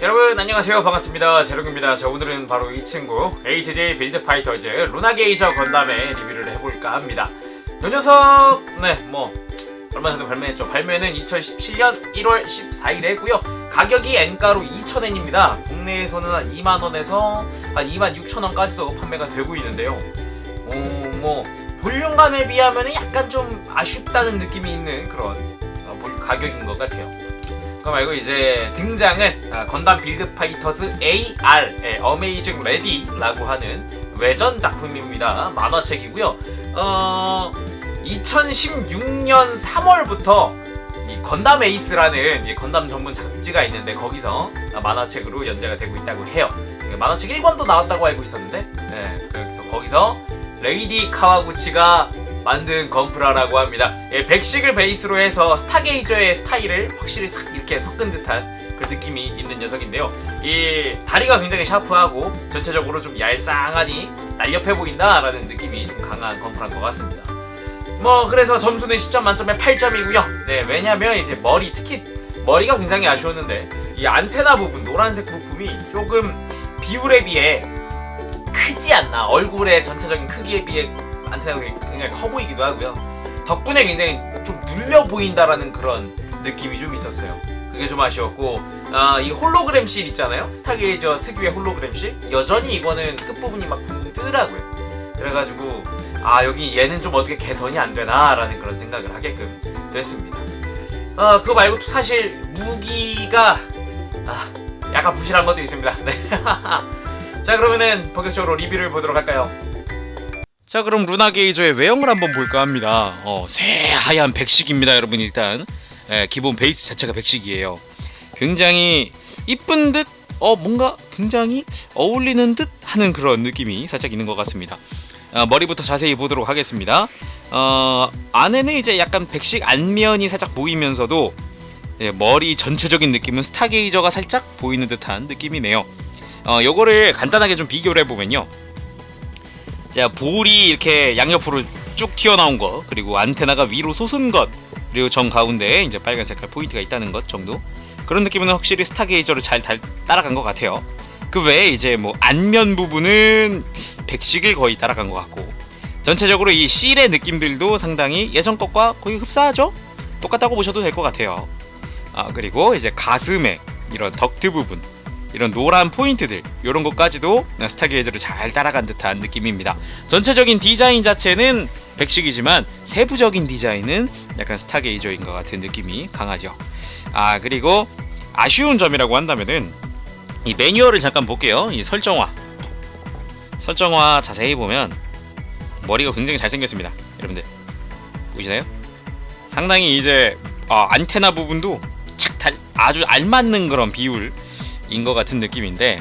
여러분 안녕하세요. 반갑습니다. 제롱입니다. 자 오늘은 바로 이 친구 HJ 빌드 파이터즈 루나 게이저 건담의 리뷰를 해볼까 합니다. 이 녀석 네뭐 얼마 전에 발매했죠. 발매는 2017년 1월 14일에 했고요. 가격이 N가로 2,000엔입니다. 국내에서는 한 2만원에서 한 2만 6천원까지도 판매가 되고 있는데요. 오뭐 볼륨감에 비하면 약간 좀 아쉽다는 느낌이 있는 그런 어, 볼- 가격인 것 같아요 그거 말고 이제 등장은 아, 건담 빌드 파이터즈 AR 예, 어메이징 레디라고 하는 외전 작품입니다. 만화책이고요. 어 2016년 3월부터 이 건담 에이스라는 이 건담 전문 잡지가 있는데 거기서 아, 만화책으로 연재가 되고 있다고 해요. 예, 만화책 1권도 나왔다고 알고 있었는데 예, 그래서 거기서 레이디 카와구치가 만든 건프라라고 합니다. 예, 백식을 베이스로 해서 스타게이저의 스타일을 확실히 싹 이렇게 섞은 듯한 그 느낌이 있는 녀석인데요. 이 다리가 굉장히 샤프하고 전체적으로 좀 얄쌍하니 날렵해 보인다라는 느낌이 좀 강한 건프라인 것 같습니다. 뭐 그래서 점수는 10점 만점에 8점이고요. 네, 왜냐면 이제 머리 특히 머리가 굉장히 아쉬웠는데 이 안테나 부분 노란색 부품이 조금 비율에 비해 크지 않나 얼굴의 전체적인 크기에 비해 안테나가 굉장히 커 보이기도 하고요. 덕분에 굉장히 좀 눌려 보인다라는 그런 느낌이 좀 있었어요. 그게 좀 아쉬웠고 아, 이 홀로그램 실 있잖아요. 스타게이저 특유의 홀로그램 실 여전히 이거는 끝부분이 막 뜨더라고요. 그래가지고 아 여기 얘는 좀 어떻게 개선이 안 되나라는 그런 생각을 하게끔 됐습니다. 어 그거 말고 또 사실 무기가 아 약간 부실한 것도 있습니다. 네. 자 그러면은 본격적으로 리뷰를 보도록 할까요? 자 그럼 루나 게이저의 외형을 한번 볼까 합니다. 어, 새하얀 백식입니다, 여러분 일단 예, 기본 베이스 자체가 백식이에요. 굉장히 이쁜 듯, 어 뭔가 굉장히 어울리는 듯 하는 그런 느낌이 살짝 있는 것 같습니다. 어, 머리부터 자세히 보도록 하겠습니다. 어, 안에는 이제 약간 백식 안면이 살짝 보이면서도 예, 머리 전체적인 느낌은 스타게이저가 살짝 보이는 듯한 느낌이네요. 어, 요거를 간단하게 좀 비교를 해보면요. 자 볼이 이렇게 양옆으로 쭉 튀어나온 것 그리고 안테나가 위로 솟은 것 그리고 정 가운데에 이제 빨간 색깔 포인트가 있다는 것 정도. 그런 느낌은 확실히 스타게이저를 잘 달- 따라간 것 같아요. 그 외에 이제 뭐 안면 부분은 백식을 거의 따라간 것 같고 전체적으로 이 실의 느낌들도 상당히 예전 것과 거의 흡사하죠? 똑같다고 보셔도 될 것 같아요. 아 그리고 이제 가슴에 이런 덕트 부분 이런 노란 포인트들 이런 것까지도 스타게이저를 잘 따라간 듯한 느낌입니다. 전체적인 디자인 자체는 백식이지만 세부적인 디자인은 약간 스타게이저인 것 같은 느낌이 강하죠. 아 그리고 아쉬운 점이라고 한다면은 이 매뉴얼을 잠깐 볼게요. 이 설정화 설정화 자세히 보면 머리가 굉장히 잘생겼습니다. 여러분들 보이시나요? 상당히 이제 어, 안테나 부분도 착 달, 아주 알맞는 그런 비율 인 것 같은 느낌인데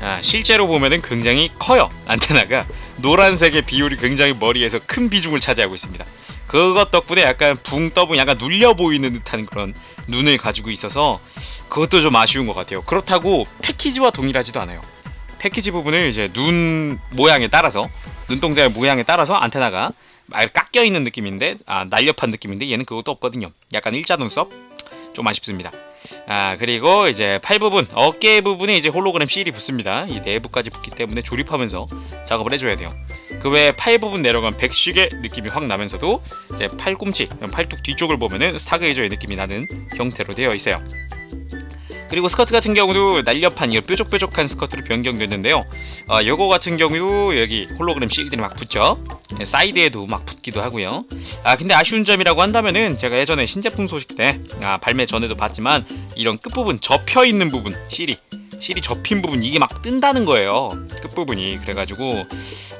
아, 실제로 보면은 굉장히 커요 안테나가. 노란색의 비율이 굉장히 머리에서 큰 비중을 차지하고 있습니다. 그것 덕분에 약간 붕 떠보니 약간 눌려 보이는 듯한 그런 눈을 가지고 있어서 그것도 좀 아쉬운 것 같아요. 그렇다고 패키지와 동일하지도 않아요. 패키지 부분을 이제 눈 모양에 따라서 눈동자의 모양에 따라서 안테나가 막 깎여 있는 느낌인데 아 날렵한 느낌인데 얘는 그것도 없거든요. 약간 일자 눈썹? 좀 아쉽습니다 아 그리고 이제 팔 부분 어깨 부분에 이제 홀로그램 실이 붙습니다. 이 내부까지 붙기 때문에 조립하면서 작업을 해줘야 돼요. 그 외에 팔 부분 내려간 백식의 느낌이 확 나면서도 이제 팔꿈치 팔뚝 뒤쪽을 보면은 스타게이저의 느낌이 나는 형태로 되어 있어요 그리고 스커트 같은 경우도 날렵한 이 뾰족뾰족한 스커트로 변경됐는데요. 어, 요거 같은 경우도 여기 홀로그램 실들이 막 붙죠. 예, 사이드에도 막 붙기도 하고요. 아 근데 아쉬운 점이라고 한다면은 제가 예전에 신제품 소식 때 아, 발매 전에도 봤지만 이런 끝 부분 접혀 있는 부분 실이 실이 접힌 부분 이게 막 뜬다는 거예요. 끝 부분이 그래가지고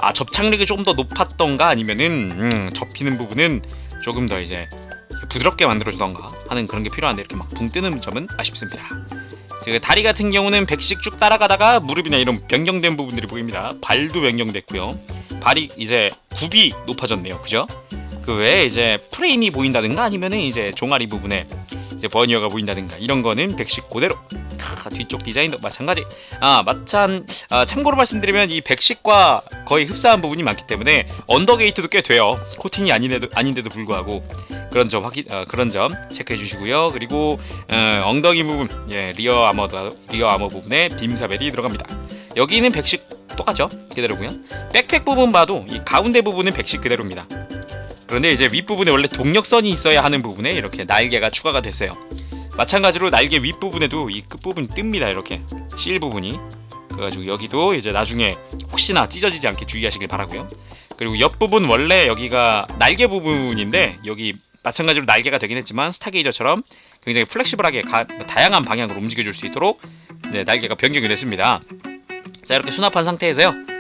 아 접착력이 조금 더 높았던가 아니면은 음, 접히는 부분은 조금 더 이제 부드럽게 만들어주던가 하는 그런 게 필요한데 이렇게 막 붕 뜨는 점은 아쉽습니다. 그 다리 같은 경우는 백식 쭉 따라가다가 무릎이나 이런 변경된 부분들이 보입니다. 발도 변경됐고요. 발이 이제 굽이 높아졌네요. 그죠? 그 외에 이제 프레임이 보인다든가 아니면은 이제 종아리 부분에 이제 버니어가 보인다든가 이런 거는 백식 그대로. 캬, 뒤쪽 디자인도 마찬가지. 아 마찬 아, 참고로 말씀드리면 이 백식과 거의 흡사한 부분이 많기 때문에 언더게이트도 꽤 돼요. 코팅이 아닌데도 아닌데도 불구하고. 그런 점 확인 어, 그런 점 체크해 주시고요. 그리고 어, 엉덩이 부분 예 리어 아머 리어 아머 부분에 빔사벨이 들어갑니다. 여기는 백식 똑같죠? 그대로고요. 백팩 부분 봐도 이 가운데 부분은 백식 그대로입니다 그런데 이제 윗부분에 원래 동력선이 있어야 하는 부분에 이렇게 날개가 추가가 됐어요. 마찬가지로 날개 윗부분에도 이 끝부분이 뜹니다. 이렇게 실 부분이. 그래가지고 여기도 이제 나중에 혹시나 찢어지지 않게 주의하시길 바라고요. 그리고 옆부분 원래 여기가 날개 부분인데 여기 마찬가지로 날개가 되긴 했지만 스타게이저처럼 굉장히 플렉시블하게 가, 다양한 방향으로 움직여줄 수 있도록 네, 날개가 변경이 됐습니다. 자 이렇게 수납한 상태에서요.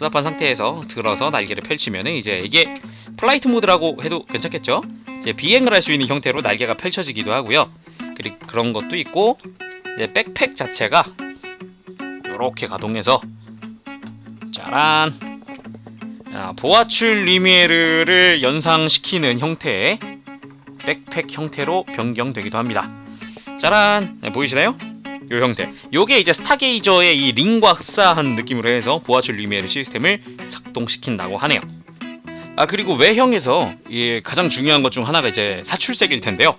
수납한 상태에서 들어서 날개를 펼치면은 이제 이게 플라이트 모드라고 해도 괜찮겠죠? 이제 비행을 할 수 있는 형태로 날개가 펼쳐지기도 하고요. 그리고 그런 것도 있고 이제 백팩 자체가 이렇게 가동해서 짜란 아, 보아출 리미에르를 연상시키는 형태의 백팩 형태로 변경되기도 합니다. 짜란 네, 보이시나요? 요 형태. 요게 이제 스타게이저의 이 링과 흡사한 느낌으로 해서 보아출 리미에르 시스템을 작동시킨다고 하네요. 아 그리고 외형에서 이 가장 중요한 것 중 하나가 이제 사출색일 텐데요.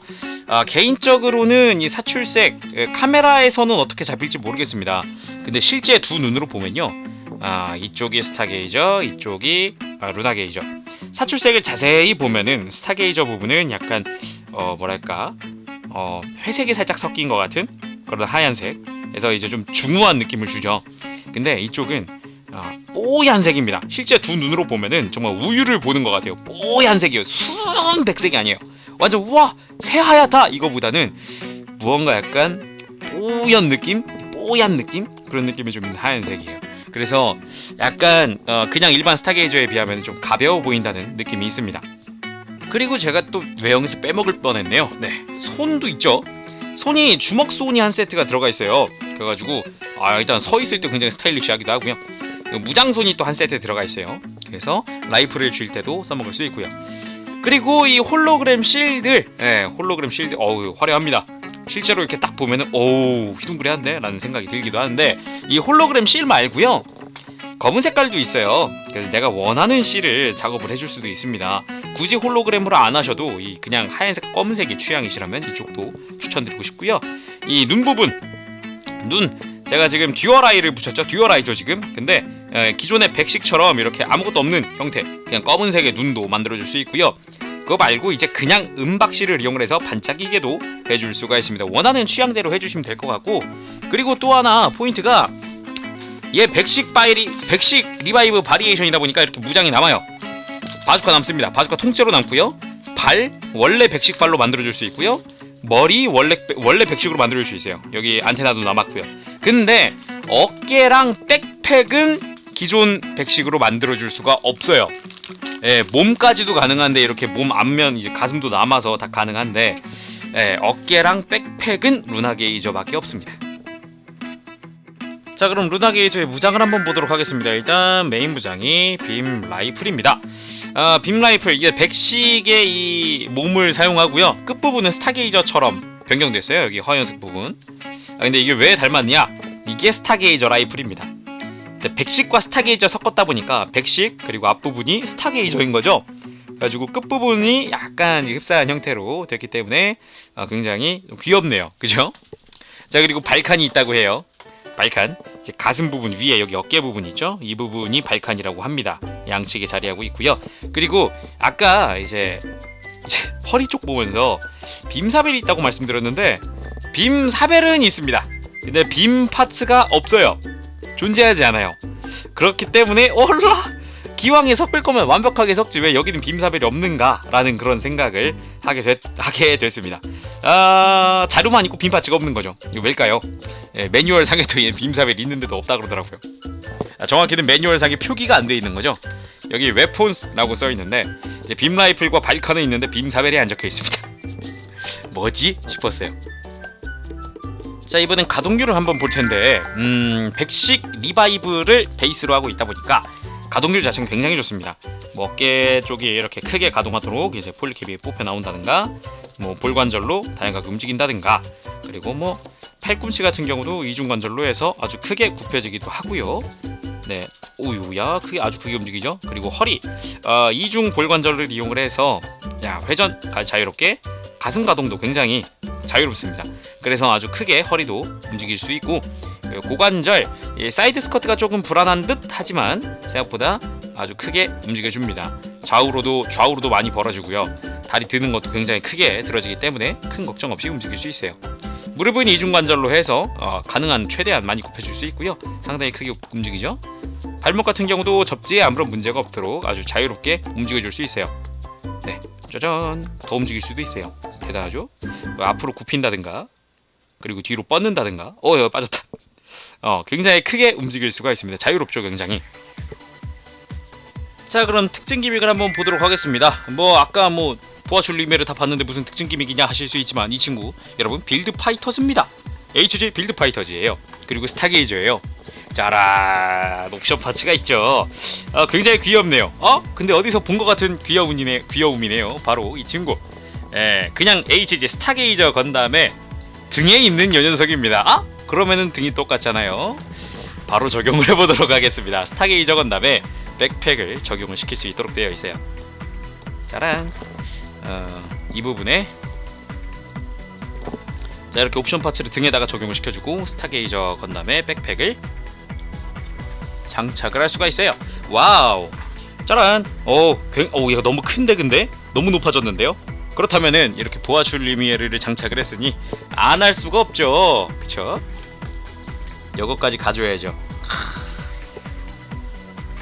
아 개인적으로는 이 사출색 에, 카메라에서는 어떻게 잡힐지 모르겠습니다. 근데 실제 두 눈으로 보면요. 아 이쪽이 스타게이저, 이쪽이 아, 루나 게이저. 사출색을 자세히 보면은 스타게이저 부분은 약간 어 뭐랄까 어 회색이 살짝 섞인 것 같은 그런 하얀색에서 이제 좀 중후한 느낌을 주죠. 근데 이쪽은 아, 뽀얀색입니다. 실제 두 눈으로 보면은 정말 우유를 보는 것 같아요. 뽀얀색이에요. 순 백색이 아니에요. 완전 우와 새하얗다 이거보다는 무언가 약간 뽀얀 느낌, 뽀얀 느낌 그런 느낌이 좀 있는 하얀색이에요. 그래서 약간 어, 그냥 일반 스타게이저에 비하면 좀 가벼워 보인다는 느낌이 있습니다. 그리고 제가 또 외형에서 빼먹을 뻔했네요. 네, 손도 있죠. 손이 주먹 손이 한 세트가 들어가 있어요. 그래가지고 아 일단 서 있을 때 굉장히 스타일리시하기도 하고요. 무장손이 또 한 세트 들어가 있어요. 그래서 라이프를 쥘 때도 써먹을 수 있고요. 그리고 이 홀로그램 실드, 예, 홀로그램 실드, 어우 화려합니다. 실제로 이렇게 딱 보면은 오우 휘둥그레한데 라는 생각이 들기도 하는데 이 홀로그램 실 말고요 검은 색깔도 있어요. 그래서 내가 원하는 실을 작업을 해줄 수도 있습니다. 굳이 홀로그램으로 안 하셔도 이 그냥 하얀색 검은색이 취향이시라면 이쪽도 추천드리고 싶고요. 이 눈 부분 눈. 제가 지금 듀얼 아이를 붙였죠? 듀얼 아이죠 지금? 근데 에, 기존의 백식처럼 이렇게 아무것도 없는 형태 그냥 검은색의 눈도 만들어줄 수 있고요. 그거 말고 이제 그냥 음박실을 이용을 해서 반짝이게도 해줄 수가 있습니다. 원하는 취향대로 해주시면 될 것 같고. 그리고 또 하나 포인트가 얘 백식 바이리 백식 리바이브 바리에이션이다 보니까 이렇게 무장이 남아요 바주카 남습니다 바주카 통째로 남고요 발 원래 백식 발로 만들어줄 수 있고요 머리 원래 원래 백식으로 만들 수 있어요. 여기 안테나도 남았고요. 근데 어깨랑 백팩은 기존 백식으로 만들어 줄 수가 없어요. 예, 몸까지도 가능한데 이렇게 몸 앞면 이제 가슴도 남아서 다 가능한데 예, 어깨랑 백팩은 루나 게이저밖에 없습니다. 자 그럼 루나 게이저의 무장을 한번 보도록 하겠습니다. 일단 메인 무장이 빔 라이플입니다. 아, 빔 라이플 이게 백식의 이 몸을 사용하고요. 끝 부분은 스타게이저처럼 변경됐어요. 여기 화연색 부분. 아, 근데 이게 왜 닮았냐? 이게 스타게이저 라이플입니다. 백식과 스타게이저 섞었다 보니까 백식 그리고 앞 부분이 스타게이저인 거죠. 그래가지고 끝 부분이 약간 흡사한 형태로 됐기 때문에 아, 굉장히 귀엽네요. 그죠? 자 그리고 발칸이 있다고 해요. 발칸 이제 가슴 부분 위에 여기 어깨 부분 있죠? 이 부분이 발칸이라고 합니다. 양측에 자리하고 있고요. 그리고 아까 이제, 이제 허리 쪽 보면서 빔사벨이 있다고 말씀드렸는데 빔사벨은 있습니다. 근데 빔 파츠가 없어요. 존재하지 않아요. 그렇기 때문에 올라! 기왕에 섞을 거면 완벽하게 섞지 왜 여기는 빔사벨이 없는가라는 그런 생각을 하게, 됐, 하게 됐습니다. 아, 자료만 있고 빔 파츠가 없는 거죠. 이거 왜일까요? 예, 매뉴얼 상에도 빔사벨이 있는데도 없다 그러더라고요. 아, 정확히는 매뉴얼 상에 표기가 안 돼 있는 거죠. 여기 웨폰스라고 써 있는데 빔 라이플과 발칸은 있는데 빔사벨이 안 적혀 있습니다. 뭐지 싶었어요. 자 이번엔 가동률을 한번 볼 텐데 음 백식 리바이브를 베이스로 하고 있다 보니까 가동률 자체는 굉장히 좋습니다. 뭐 어깨 쪽이 이렇게 크게 가동하도록 이제 폴리캡이 뽑혀 나온다든가, 뭐 볼관절로 다양하게 움직인다든가, 그리고 뭐 팔꿈치 같은 경우도 이중 관절로 해서 아주 크게 굽혀지기도 하고요. 네, 오유야 크게 아주 크게 움직이죠. 그리고 허리 어, 이중 볼관절을 이용을 해서 야 회전 가- 자유롭게 가슴 가동도 굉장히 자유롭습니다. 그래서 아주 크게 허리도 움직일 수 있고 고 고관절 이 사이드 스커트가 조금 불안한 듯 하지만 생각보다 아주 크게 움직여줍니다. 좌우로도 좌우로도 많이 벌어지고요. 다리 드는 것도 굉장히 크게 들어지기 때문에 큰 걱정 없이 움직일 수 있어요. 무릎은 이중 관절로 해서 어, 가능한 최대한 많이 굽혀줄 수 있고요. 상당히 크게 움직이죠. 발목 같은 경우도 접지에 아무런 문제가 없도록 아주 자유롭게 움직여줄 수 있어요. 네, 짜잔. 더 움직일 수도 있어요. 대단하죠? 뭐 앞으로 굽힌다든가, 그리고 뒤로 뻗는다든가. 어, 여기 빠졌다. 어, 굉장히 크게 움직일 수가 있습니다. 자유롭죠, 굉장히. 자, 그럼 특징 기믹을 한번 보도록 하겠습니다. 뭐 아까 뭐 보아줄 리메를 다 봤는데 무슨 특징 기믹이냐 하실 수 있지만 이 친구 여러분 빌드 파이터즈입니다. HG 빌드 파이터즈예요. 그리고 스타게이저예요. 짜란 옵션 파츠가 있죠. 어, 굉장히 귀엽네요. 어? 근데 어디서 본 것 같은 귀여움이네 귀여움이네요. 바로 이 친구. 예, 그냥 HG 스타게이저 건담의 등에 있는 요 녀석입니다. 아? 그러면은 등이 똑같잖아요. 바로 적용을 해보도록 하겠습니다. 스타게이저 건담의 백팩을 적용을 시킬 수 있도록 되어 있어요. 짜란. 어, 이 부분에 자 이렇게 옵션 파츠를 등에다가 적용을 시켜주고 스타게이저 건담의 백팩을 장착을 할 수가 있어요. 와우. 짜란. 오, 굉, 오, 얘가 너무 큰데 근데 너무 높아졌는데요. 그렇다면은 이렇게 보아줄 리미에르를 장착을 했으니 안 할 수가 없죠. 그쵸? 요거까지 가져야죠.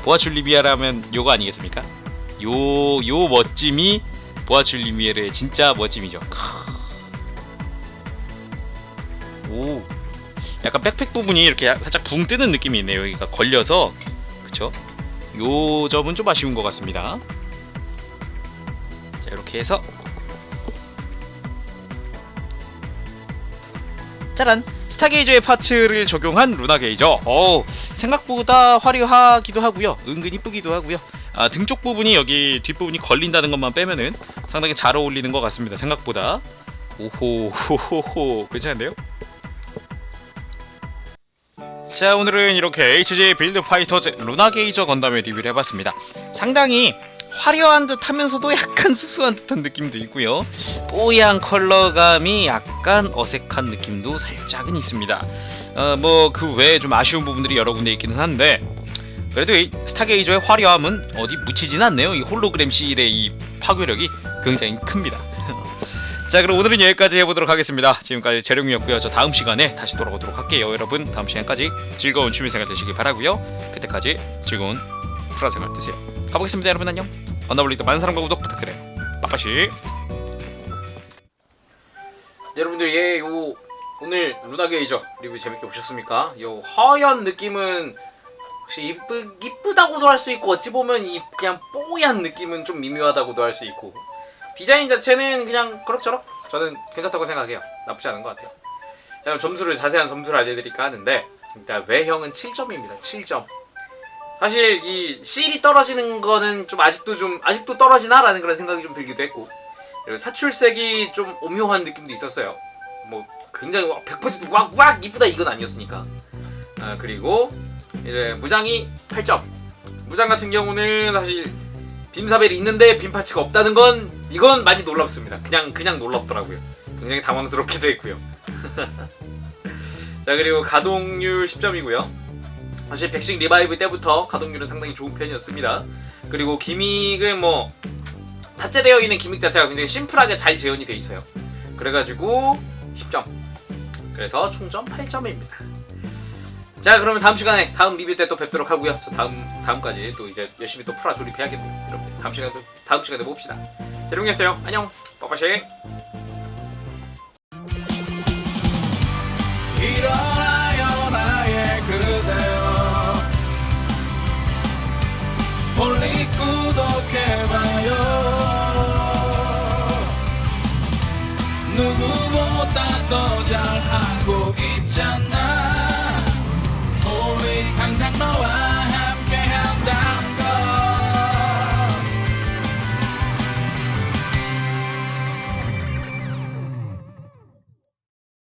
보아 줄 리미에라면 요거 아니겠습니까? 요 요 멋짐이 보아 줄 리미에르의 진짜 멋짐이죠. 오. 약간 백팩 부분이 이렇게 야- 살짝 붕 뜨는 느낌이 있네요. 여기가 걸려서 그쵸? 요 점은 좀 아쉬운 것 같습니다. 자 이렇게 해서 짜란 스타게이저의 파츠를 적용한 루나 게이저. 어 생각보다 화려하기도 하고요. 은근 이쁘기도 하고요. 아, 등쪽 부분이 여기 뒷부분이 걸린다는 것만 빼면은 상당히 잘 어울리는 것 같습니다. 생각보다. 오호 호호호 괜찮은데요? 자 오늘은 이렇게 HJ 빌드 파이터즈 루나 게이저 건담을 리뷰를 해봤습니다. 상당히 화려한 듯 하면서도 약간 수수한 듯한 느낌도 있고요. 뽀얀 컬러감이 약간 어색한 느낌도 살짝은 있습니다. 어, 뭐그 외에 좀 아쉬운 부분들이 여러 군데 있기는 한데 그래도 이 스타게이저의 화려함은 어디 묻히진 않네요. 이 홀로그램 실의 이 파괴력이 굉장히 큽니다. 자 그럼 오늘은 여기까지 해보도록 하겠습니다. 지금까지 재룡이었고요. 저 다음 시간에 다시 돌아오도록 할게요. 여러분 다음 시간까지 즐거운 취미생활 되시길 바라고요. 그때까지 즐거운 프라생활 되세요. 가보겠습니다. 여러분 안녕. 언더블리도 많은 사랑과 구독 부탁드려요. 빠빠시. 여러분들 예 요 오늘 루나 게이저 리뷰 재밌게 보셨습니까? 요 허연 느낌은 혹시 이쁘 이쁘다고도 할 수 있고 어찌 보면 이 그냥 뽀얀 느낌은 좀 미묘하다고도 할 수 있고 디자인 자체는 그냥 그럭저럭 저는 괜찮다고 생각해요. 나쁘지 않은 것 같아요. 자, 그럼 점수를 자세한 점수를 알려드릴까 하는데 일단 외형은 7점입니다. 7점. 사실 이 실이 떨어지는 거는 좀 아직도 좀 아직도 떨어지나라는 그런 생각이 좀 들기도 했고 그리고 사출색이 좀 오묘한 느낌도 있었어요. 뭐 굉장히 100%왁왁 이쁘다 이건 아니었으니까. 아, 그리고 이제 무장이 8점. 무장 같은 경우는 사실 빔사벨이 있는데 빔파츠가 없다는 건 이건 많이 놀랍습니다. 그냥 그냥 놀랍더라고요. 굉장히 당황스럽기도 했고요. 자 그리고 가동률 10점이고요. 사실 백식 리바이브 때부터 가동률은 상당히 좋은 편이었습니다. 그리고 기믹은 뭐 탑재되어 있는 기믹 자체가 굉장히 심플하게 잘 재현이 돼 있어요. 그래가지고 10점. 그래서 총점 8점입니다. 자 그러면 다음 시간에 다음 리뷰 때 또 뵙도록 하고요. 저 다음 다음까지 또 이제 열심히 또 풀어 조립해야겠네요. 여러분 다음 시간에 또 다음 시간에 봅시다. 재롱이었어요. 안녕. 빠빠시. 멀리 구독해봐요